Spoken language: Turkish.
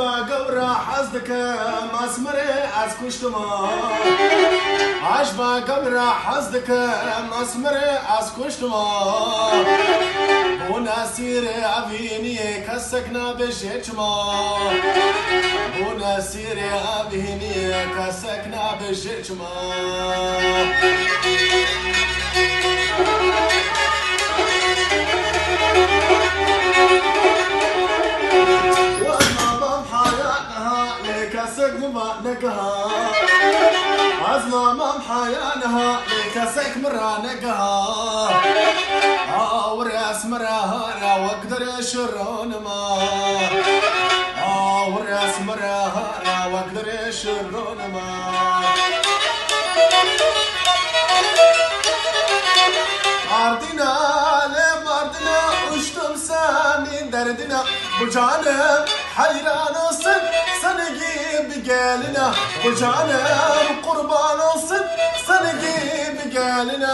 با گەورە حەز دکە مەسمرێ ئەس کوشتمان عش با گەورە حەز دکە مەسمرێ ئەس کوشتمان بۆ ناسیرێ ئەبینیە کەسێک نابێژێ چمان بۆ ناسیرێ کسک کەسێک نابێژێ چمان لكسك مبانكها أزمام حيانها لكسك مرانكها أورياس مراها وأقدر شرون ما أورياس مراها وأقدر شرون ما Ardına le mardına uçtum senin derdine Bu canım hayran olsun sana gibi geline Bu canım kurban olsun sana gibi geline